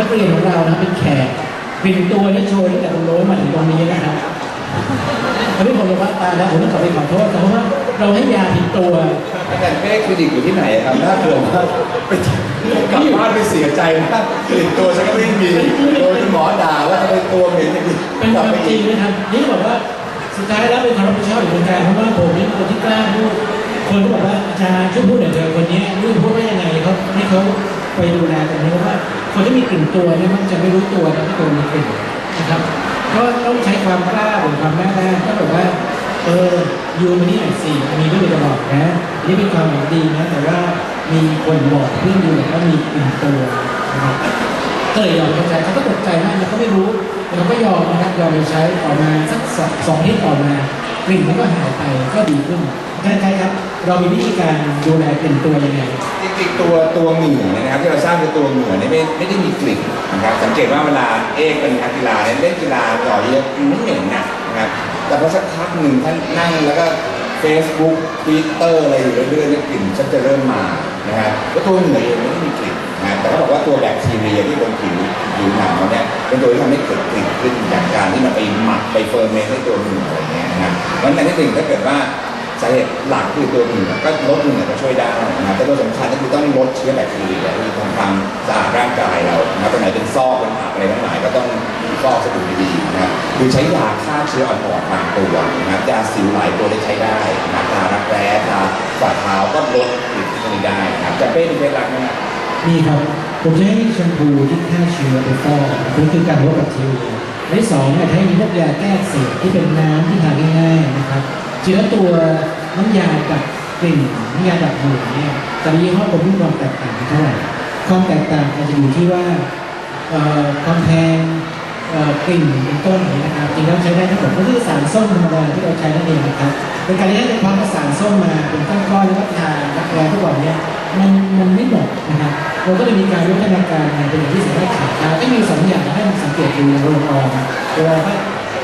นักเรียนของเรานะเป็นแขกปิ่นตัวและโชว์ตั้งแต่ตรงโน้นมาถึงตรงนี้นะครับอันนี้ผมจะว่าตายแล้วผมต้องกลับไปขอโทษแต่เพราะว่าเราให้ยาผิดตัวอาจารย์เป้คลินิกอยู่ที่ไหนครับน่าเกลัวมากไปกลับบ้านไปเสียใจมากกลิ่นตัวฉันก็ไม่มีโดนคุณหมอด่าว่าทำไมตัวเหม็นอย่างนี้เป็นคกลับวามไปจริอีงกนะครับนี่บอกว่าสุดท้ายแล้วเป็นความรับผิดชอบอยู่เหมือนกันเพราะว่าผมนี่เป็นคนที่กล้าพูดคนก็บอกว่าอาจารย์ช่วยพูดหน่อยเถอะคนนี้รู้พูดว่ายังไงเขาให้เขา ไปดูแลตรงนี้ว่าคนที่มีกลิ่นตัวเนี่ยมันจะไม่รู้ตัวนะที่ตัวมีกลิ่นนะครับก็ต้องใช้ความกล้าหรือความหน้าด้านก็แบบว่าเออยูมานี่หน่อยสิมีเรื่องจะบอกนะนี่เป็นความหวังดีนะแต่ว่ามีคนบอกเพื่อนยูว่ามีกลิ่นตัวนะครับก็เลยยอมเข้าใจเขาก็ตกใจมากนะเขาไม่รู้แต่เขาก็ยอมนะครับยอมไปใช้ต่อมาสักสองที่ต่อมากลิ่นมันก็หายไปก็ดีขึ้น ท่านใช่ครับ เรามีวิธีการดูแลกลิ่นตัวยังไง จริงๆตัวตัวเหงื่อเนี่ยนะครับที่เราสร้างคือตัวเหงื่อเนี่ยไม่ไม่ได้มีกลิ่นนะครับสังเกตว่าเวลาเอกเป็นนักกีฬาเนี่ยเล่นกีฬาต่อเยอะไม่เหม็นนะนะครับแต่พอสักพักหนึ่งท่านนั่งแล้วก็ Facebook Twitter อะไรอยู่เรื่อยๆเนี่ยกลิ่นชักจะเริ่มมานะครับแล้วตัวเหงื่อเองไม่ได้มีกลิ่นนะแต่เขาบอกว่าตัวแบคทีเรียที่บนผิวผิวหนังเราเนี่ยเป็นตัวที่ทำให้เกิดกลิ่นขึ้นจากการที่มันไปหมักไปเฟอร์เมนต์ในตัวเหงื่ออะไรเงี้ยนะครับเพราะฉะนั้นที่หนึ่งถ้าเกิดว่า สาเหตุหลักคือตัวเหงื่อก็ลดเหงื่อก็ช่วยได้นะครับแต่ตัวสำคัญก็คือต้องลดเชื้อแบคทีเรียที่ทำความสะอาดร่างกายเรานะครับตรงไหนเป็นซอกเป็นหักอะไรทั้งหลายก็ต้องฟอกสบู่ดีๆนะครับคือใช้ยาฆ่าเชื้ออ่อนๆบางตัวนะครับยาสิวหลายตัวได้ใช้ได้นะครับทารักแร้ทาฝ่าเท้าก็ลดกลิ่นพวนี้ได้นะครับจะเป็นเคล็ดลับนะครับมีครับผมจะให้แชมพูที่ฆ่าเชื้อไปฟอกนี่คือการลดแบคทีเรียและที่สองเนี่ยให้มีพวกยาแก้เสบที่เป็นน้ำที่ทานง่ายๆนะครับ จริงแล้วตัวน้ำยาดับกลิ่นน้ำยาดับหงื่อเนี่ยแต่ละยี่ห้อผมมีความแตกต่างเท่าไหร่ความแตกต่างอาจจะอยู่ที่ว่าเอ่อความแพงกลิ่นเป็นต้นนะครับจริงแล้วใช้ได้ทั้งหมดก็คือสารส้มธรรมดาที่เราใช้นั่นเองนะครับเป็นการที่ได้ความผสานส้มมาเป็นก้อนๆแล้วก็ทานรักแร้ทุกวันเนี่ยมันมันไม่หมดนะครับเราก็เลยมีการวิวัฒนาการเป็นอย่างที่สามารถขายได้ก็มีสองอย่างให้สังเกตดูโรงออมโรงออม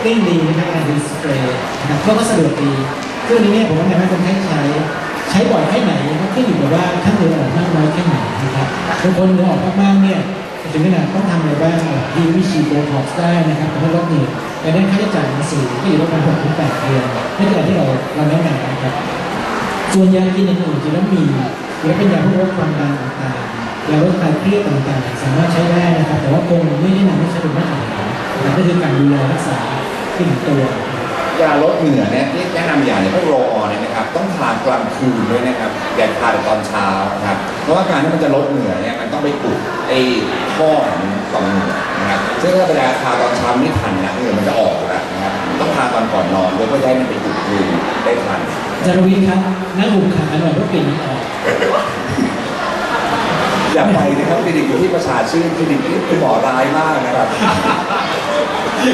ก็กลิ้งดีนะครับการดีสเปรย์นะครับก็สะดวกดีเครื่องนี้เนี่ยผมว่าแนะนำคนให้ใช้ ใช้บ่อยแค่ไหนก็ขึ้นอยู่กับว่าท่านเหงื่อออกมากน้อยแค่ไหนนะครับบางคนเหงื่อออกมากๆเนี่ยถึงขนาดต้องทำอะไรบ้างดีวิชีโบท็อกซ์ได้นะครับแต่ว่าลดเหนื่อยแต่ได้ค่าใช้จ่ายมันสูงที่อยู่ประมาณหกถึงแปดเดือนนี่คืออย่างที่เราเราแนะนำนะครับ ส่วนยากินอื่นๆจริงแล้วมีหรือเป็นยาพวกลดความดันต่างๆยาลดคลายเครียดต่างๆ สามารถใช้ได้นะครับ แต่ว่าคงไม่แนะนำให้ใช้เป็นมาตรฐานนะครับก็คือการดูแลรักษา กลิ่นตัวยาลดเหงื่อเนี่ยที่แนะนำอย่างเนี่ยพวกโรลออนเนี่ยนะครับต้องทากลางคืนด้วยนะครับอย่าทาแต่ตอนเช้านะครับเพราะว่าการที่มันจะลดเหงื่อเนี่ยมันต้องไปอุดไอ้ข้อของต่อมเหงื่อนะครับซึ่งถ้าเวลาทาตอนเช้าไม่ทันนะเหงื่อมันจะออกอยู่แล้วนะครับต้องทาตอนก่อนนอนด้วยเพื่อให้มันไปอุดรูได้ทันจารวินครับนั่งหุบขาหน่อยเพื่อกลิ่นมันออกอย่าไปนะครับคลินิกอยู่ที่ประชาชื่นคลินิกนี้คุณหมอร้ายมากนะครับนี่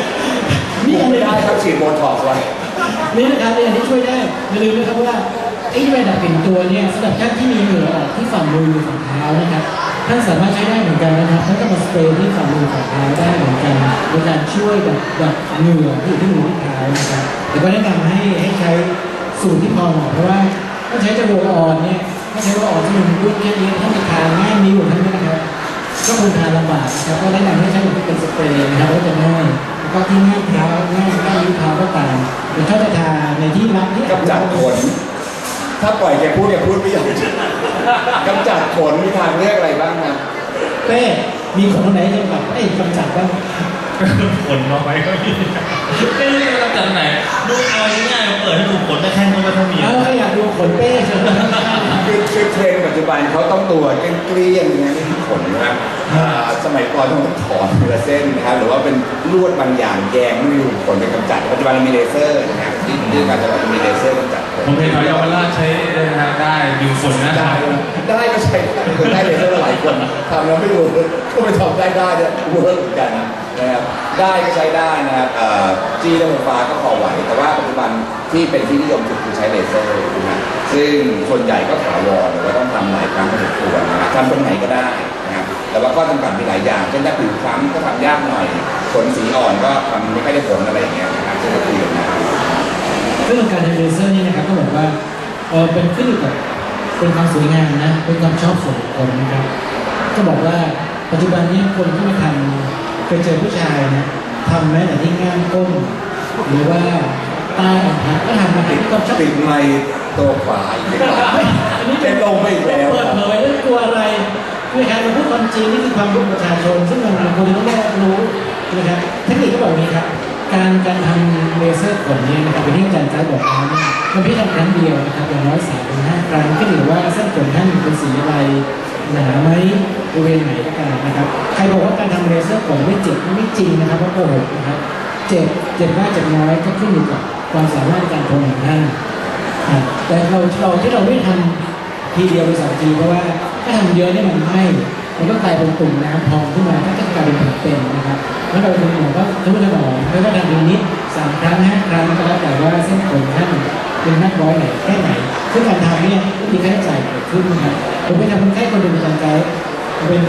อัน ไม่นี้ได้ครับฉีดโบท็อกซ์ไว้นี่นะครับเป็นอันที่ช่วยได้อย่าลืมนะครับว่าไอ้ที่รดับกลิ่นตัวเนี่ยสำหรับท่านที่มีเหงื่อออกที่ฝ่ามือฝ่าเท้านะครับท่านสามารถใช้ได้เหมือนกันนะครับท่านก็มาสเปรย์ที่ฝ่ามือฝ่าเท้าได้เหมือนกันในการช่วยแบบแบบเหงื่อที่อยู่ที่มือที่เท้านะครับแต่ก็แนะนำให้ให้ใช้สูตรที่พอเหมาะเพราะว่าถ้าใช้จะโรลออนเนี่ยถ้าใช้โรลออนที่มันรุ่นแค่นี้ถ้ามีทานง่ายนิ้วท่านนะครับก็คงทานลำบากนะครับก็แนะนำให้ใช้แบบที่เป็นสเปรย์นะครับก็จะง่าย ก็ที่ง่ายเท้าง่ายง่ายนิ้วเท้าก็ตามหรือถ้าจะทาในที่รักที่กำจัดขน ถ้าปล่อยแกพูดแกพูดไม่หยุดกำจัดขนมีทางเลือกอะไรบ้างนะเป้มีขนไหนยังแบบไอ้ยกำจัดบ้างผลน้อยก็มี จะกไหนดูเอาง่ายๆมาเปิดให้ดูผลได้แค่นี้ก็ไม่ต้องมีเอาถ้าอยากดูขนเป้เชิญนะคือคือเทรนด์ปัจจุบันเขาต้องตัวเกลี้ยงๆนะไม่มีขนนะครับอ่าสมัยก่อนต้องถอนทีละเส้นนะครับหรือว่าเป็นลวดบางอย่างแยงไม่มีขนไปกำจัดปัจจุบันเรามีเลเซอร์นะครับที่ที่การจะมีเลเซอร์กำจัดขนผมเห็นว่าเยาวราชใช้นะฮะได้ดึงฝนนะได้ได้ก็ใช้ได้เลเซอร์หลาย ทำแล้วไม่รู้ก็ไปทำได้ได้เนี่ยเวิร์กเหมือนกันนะครับได้ก็ใช้ได้นะครับจี้และไฟฟ้าก็พอไหว แต่ว่าปัจจุบันที่เป็นที่นิยมสุดคือใช้เลเซอร์นะซึ่งส่วนใหญ่ก็ถาวรหรือว่าต้องทำหลายครั้งพอสมควรนะครับทำตรงไหนก็ได้นะครับแต่ว่าข้อจำกัดมีหลายอย่างเช่นถ้าผิวคล้ำก็ทำยากหน่อยขนสีอ่อนก็ทำไม่ค่อยได้ผลอะไรอย่างเงี้ยนะครับซึ่งก็คุยกันนะครับซึ่งการทำเลเซอร์นี่นะครับก็บอกว่าเออเป็นขึ้นอยู่กับเป็นความสวยงามนะเป็นความชอบส่วนบุคคลนะครับ ก็บอกว่าปัจจุบันเนี้คนที่มาทำเคยเจอผู้ชายนะทำแม้แต่ที่ง่ามก้นหรือว่าใต้อันทะก็ทำมาติดก็ชอบติดไมค์ตัวขวาอีกแล้วอันนี้เป็นลงไปอีกแล้วเปิดเผยเรื่องกลัวอะไรคือการมาพูดความจริงนี่คือความรู้ประชาชน ซึ่งมันคนต้องได้รับรู้นะครับเทคนิคก็บอกนี้ครับการการทำเลเซอร์ขนเนี่ยนะครับเป็นที่อาจารย์จ้าบอกแล้วเนี่ยมันไม่ทำครั้งเดียวนะครับอย่างน้อยสามถึงห้าครั้งขึ้นอยู่ว่าเส้นขนท่านเป็นสีอะไร หนาไหมบริเวณไหนก็ตามนะครับ ใครบอกว่าการทำเลเซอร์ผมไม่เจ็บไม่จริงนะครับเพราะโกหกนะครับ เจ็บเจ็บมากเจ็บน้อยก็ขึ้นอยู่กับความสามารถในการทนของท่านแต่เราเราที่เราไม่ทำทีเดียวเป็นสองทีเพราะว่าถ้าทำเยอะเนี่ยมันไม่ มันก็กลายเป็นตุ่มน้ำพองขึ้นมาก็จะกลายเป็นแผลเป็นนะครับแล้วเราเป็นหมอก็ทุกท่านหมอไม่ว่าทำอย่างนี้สามครั้งห้าครั้งก็แล้วแต่ว่าเส้นผมท่านเป็นมากน้อยไหนแค่ไหนซึ่งการทำเนี่ยก็มีค่าใช้จ่ายเกิดขึ้นนะครับผมไปทำคนไข้คนหนึ่งอาจารย์ไกด์เป็น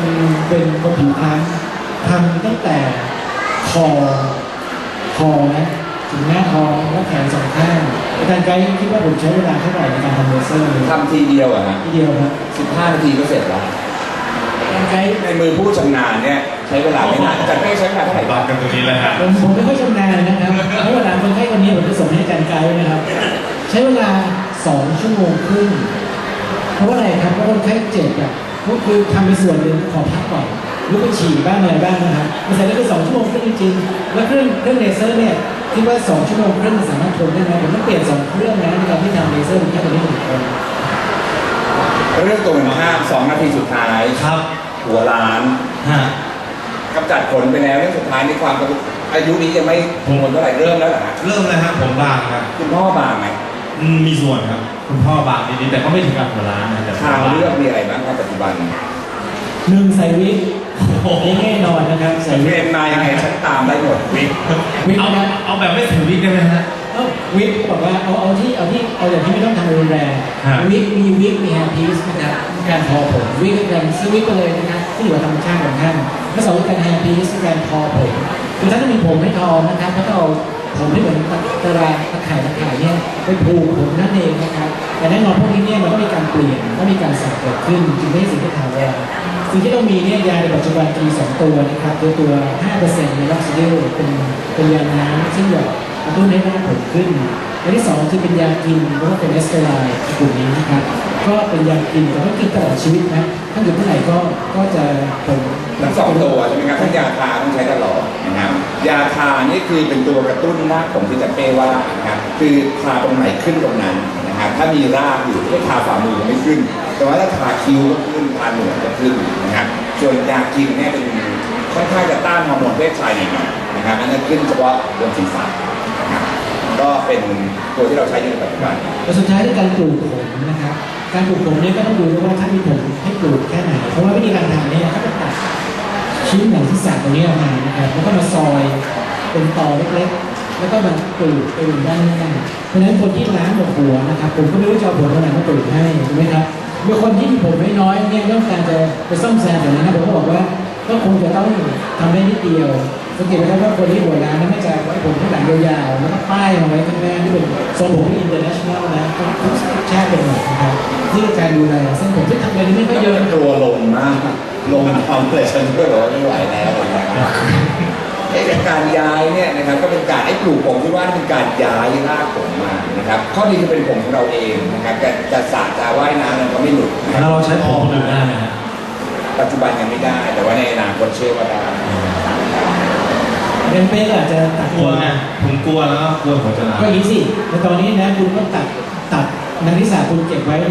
เป็นคนผิวคล้ำทำตั้งแต่คอคอนะถึงหน้าท้องและแขนสองข้างอาจารย์ไกด์คิดว่าผมใช้เวลาเท่าไหร่ในการทำเลเซอร์เลยทำทีเดียวอะฮะทีเดียวครับสิบห้านาทีก็เสร็จแล้ว อาจารย์ไกด์ในมือผู้ชำนาญเนี่ยใช้เวลาไม่นานจัดไม่ใช้เวลาเท่าไหร่ตอบกันตรงนี้เลยฮะผมผมไม่ค่อยชำนาญนะครับเพราะเวลาคนไข้คนนี้ผมจะส่งให้อาจารย์ไกด์นะครับ ใช้เวลาสองชั่วโมงครึ่งเพราะว่าอะไรครับเพราะคนไข้เจ็บอะก็คือทำไปส่วนหนึ่งขอพักก่อนลุกไปฉี่บ้างอะไรบ้างนะครับมันเสร็จแล้วคือสองชั่วโมงครึ่งจริงๆแล้วเครื่องเครื่องเลเซอร์เนี่ยคิดว่าสองชั่วโมงครึ่งมันสามารถทนได้ไหมผมต้องเปลี่ยนสองเครื่องนะในการที่ทำเลเซอร์คนไข้คนนี้หนึ่งคนเรื่องตัวมันห้ามสองนาทีสุดท้ายครับ หัวล้านฮะกำจัดขนไปแล้วเรื่องสุดท้ายในความกระตุกอายุนี้ยังไม่คงคนเท่าไหร่เริ่มแล้วเหรอฮะเริ่มเลยครับผมบางครับคุณพ่อบางไหมอืมมีส่วนครับ คุณพ่อบางนิดๆแต่ก็ไม่ถึงกับหัวล้านนะแต่ทางเลือกมีอะไรบ้างครับปัจจุบันหนึ่งใส่วิกโอ้โหนี่แน่นอนนะครับใส่เทวิรกนมายังไงฉันตามได้หมดวิกวิกเอานะ เอาแบบไม่ถึงวิกได้ไหมฮะ เอ้าวิกบอกว่าเอาเอาที่เอาที่เอาอย่างที่ไม่ต้องทำรุนแรงฮะ วิกมีวิกมีแฮร์พีซนะครับการทอผมวิกก็การซื้อวิกไปเลยนะครับที่อยู่กับธรรมชาติของท่านและสองคือการแฮร์พีซการทอผมคือท่านต้องมีผมให้ทอนะครับแล้วก็เอาผมที่เหมือนตารางตะข่ายตะข่ายเนี่ยไปผูกผมนั่นเองนะครับแต่แน่นอนพวกนี้เนี่ยมันต้องมีการเปลี่ยนต้องมีการสับเกิดขึ้นจึงไม่ใช่สิ่งที่ถาวร สิ่งที่ต้องมีเนี่ยยาในปัจจุบันมีสองตัวนะครับตัวตัว 5%ในล็อกซิเดลเป็นเป็นยาน้ำซึ่งหยอด กระตุ้นให้หน้าผมขึ้นอันที่สองคือเป็นยากินเพราะว่าเป็นเอสเตอไรด์กลุ่มนี้นะครับก็เป็นยากินแต่ว่ากินตลอดชีวิตนะถ้าอยู่เมื่อไหร่ก็ก็จะผมทั้งสองตัวใช่ไหมครับทั้งยาทาต้องใช้ตลอดนะครับยาทานี่คือเป็นตัวกระตุ้นรากผมที่จะเป้ว่านะครับคือทาตรงไหนขึ้นตรงนั้นนะครับถ้ามีรากอยู่ไม่ทาฝ่ามือไม่ขึ้น แต่ว่าถ้าทาคิ้วก็ขึ้นทาหนวดก็ขึ้นนะครับส่วนยากินเนี่ยเป็นค่อนข้างจะต้านฮอร์โมนเพศชายหน่อยนะครับอันนั้นขึ้นเฉพาะบนศีรษะน ก็เป็นตัวที่เราใช้อยู่ในปัจจุบันแต่สุดท้ายคือการปลูกผมนะครับการปลูกผมเนี่ยก็ต้องดูด้วยว่าท่านมีผมให้ปลูกแค่ไหนเพราะว่าวิธีการทำเนี่ยก็จะตัดชิ้นหนังที่สาตรงนี้ออกมานะครับแล้วก็มาซอยเป็นตอเล็กๆ แล้วก็มาปลูกไปอยู่ด้านหน้าเพราะฉะนั้นคนที่ล้างหมดหัวนะครับผมก็ไม่รู้จะเอาผมตรงไหนมาปลูกให้ถูกไหมครับบางคนที่มีผมน้อยๆเนี่ยต้องการจะไปซ่อมแซมแบบนั้นนะผมก็บอกว่าก็คงจะต้องทำได้นิดเดียว สังเกตไหมครับว่าคนที่หัวล้านนั้นไม่จะไว้ผมข้างหลังยาวๆแล้วก็ป้ายมาไว้ข้างหน้าที่เป็นทรงผมที่ international นะก็ทุกชาติเป็นหมดนะครับนี่คือการดูแลเส้นผมที่ทำอะไรนี่ไม่ค่อยเยอะกลัวลมมากลมทำเลยฉันก็บอกว่าไม่ไหวแล้วนะครับไอ้การย้ายเนี่ยนะครับก็เป็นการไอ้ปลูกผมที่ว่านี่เป็นการย้ายรากผมมานะครับข้อดีคือเป็นผมของเราเองนะครับจะจะสาดจะว่ายน้ำมันก็ไม่หลุดนะคแล้วรับเราใช้ผมคนอื่นได้ไหมฮะปัจจุบันยังไม่ได้ แต่ว่าในอนาคตเชื่อว่าได้ เรนเป้ก็อาจจะตัดกลัวไงผมกลัวแล้วก็กลัวหัวจะล้านก็อย่างนี้สิแต่ตอนนี้นะคุณก็ตัดตัดนักนิสาคุณเก็บไว้ใน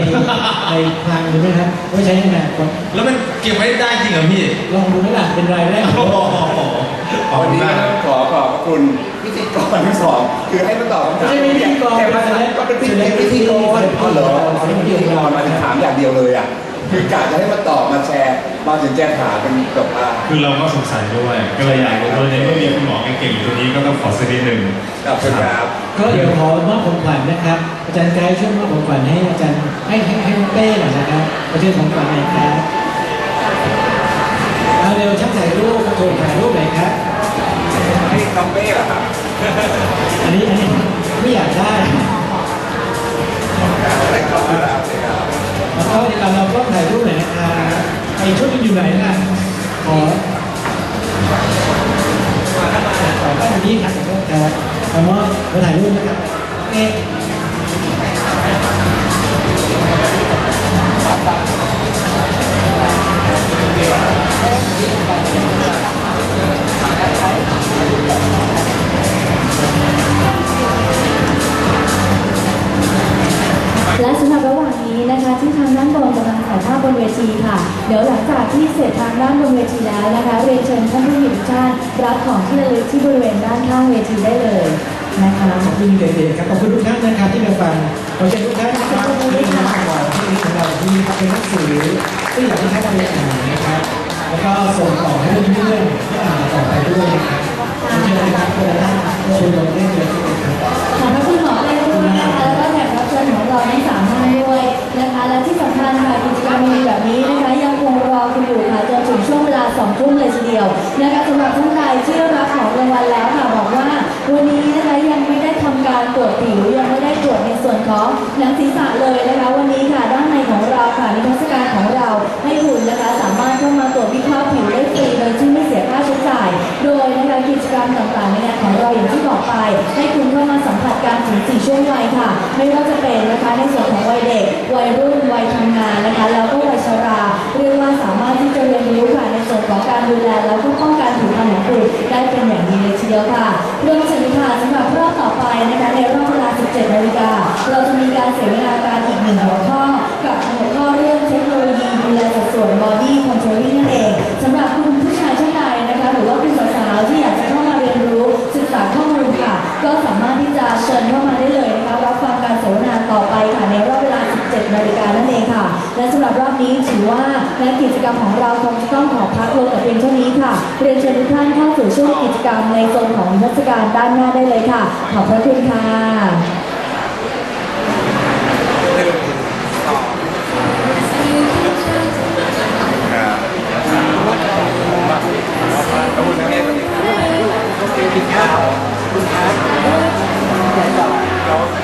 ในคลังถูกไหมครับไว้ใช้ในอนาคตแล้วมันเก็บไว้ได้จริงเหรอพี่ลองดูไหมล่ะเป็นรายแรกโอ้โหขอบวันคุณนี้มากก็ครับขอขอบพระคุณพิธีกรทั้งสองคือให้มาตอบคำถามไม่ใช่ไม่พิธีกรแค่มาก็เป็นพิธีกรอ๋อเหรอเอาเป็นพิธีกรมาถึงถามอย่างเดียวเลยอะ คือกะจะให้มาตอบมาแชร์ มาถึงแจ้งถามเป็นแบบว่า คือเราก็สงสัยด้วย ก็เลยอยากรู้ว่าในเมื่อมีคุณหมอเก่งๆอยู่ตรงนี้ก็ต้องขอสักนิดหนึ่งขอบคุณครับก็เดี๋ยวขอมอบของขวัญนะครับ อาจารย์ไกด์ช่วยมอบของขวัญให้อาจารย์ให้ให้ให้น้องเป้หน่อยนะครับมาเชิญของขวัญหน่อยครับเอาเร็วช่างถ่ายรูปโทรถ่ายรูปหน่อยครับให้น้องเป้เหรอครับอันนี้อันนี้ไม่อยากได้อะไรก็มาแล้วเลยครับ thôi thì là เราก็ถ่ายรูปหน่อยนะคะไอชุดมันอยู่ไหนล่ะขอขอตั้งตรงนี้ครับครับเอาเนาะมาถ่ายรูปนะครับโอเคและสำหรับระหว่างนี้ นะคะที่ทางด้านบนกำลังถ่ายภาพบนเวทีค่ะ เดี๋ยวหลังจากที่เสร็จทางด้านบนเวทีแล้วนะคะเรียนเชิญท่านผู้หญิงทุกท่านรับของที่ระลึกที่บริเวณด้านข้างเวทีได้เลยนะคะขอบคุณเด็กๆครับขอบคุณทุกท่านนะครับที่มาฟังขอเชิญทุกท่านนะครับที่มาฟังที่ของเราที่เป็นหนังสือที่อยากให้ท่านไปอ่านนะครับแล้วก็ส่งต่อให้เพื่อนๆที่อ่านต่อไปด้วยนะครับขอเชิญนะครับคนละท่านโอ้โหลงเล่นเลย อย่างที่บอกไปให้คุณเข้ามาสัมผัสการถึงสี่ช่วงวัยค่ะ ไม่ว่าจะเป็นนะคะในส่วนของวัยเด็ก วัยรุ่น วัยทำงานนะคะ แล้วก็วัยชรา เรียกว่าสามารถที่จะเรียนรู้ค่ะในส่วนของการดูแลแล้วก็ป้องกันผิวพรรณของคุณได้เป็นอย่างดีเลยทีเดียวค่ะเรวมถึงค่ะสำหรับรอบต่อไปนะคะในรอบเวลา 17 นาฬิกา เราจะมีการเสวนาการอีกหนึ่งหัวข้อกับหัวข้อเรื่องเทคโนโลยีดูแลสัดส่วน body controlling นั่น นี้ถือว่าและกิจกรรมของเราคงจะต้องขอพักลงแต่เพียงเท่านี้ค่ะ เรียนเชิญทุกท่านเข้าสู่ช่วงกิจกรรมในโซนของนิทรรศการด้านหน้าได้เลยค่ะ ขอบพระคุณค่ะคุณครับคุณครับ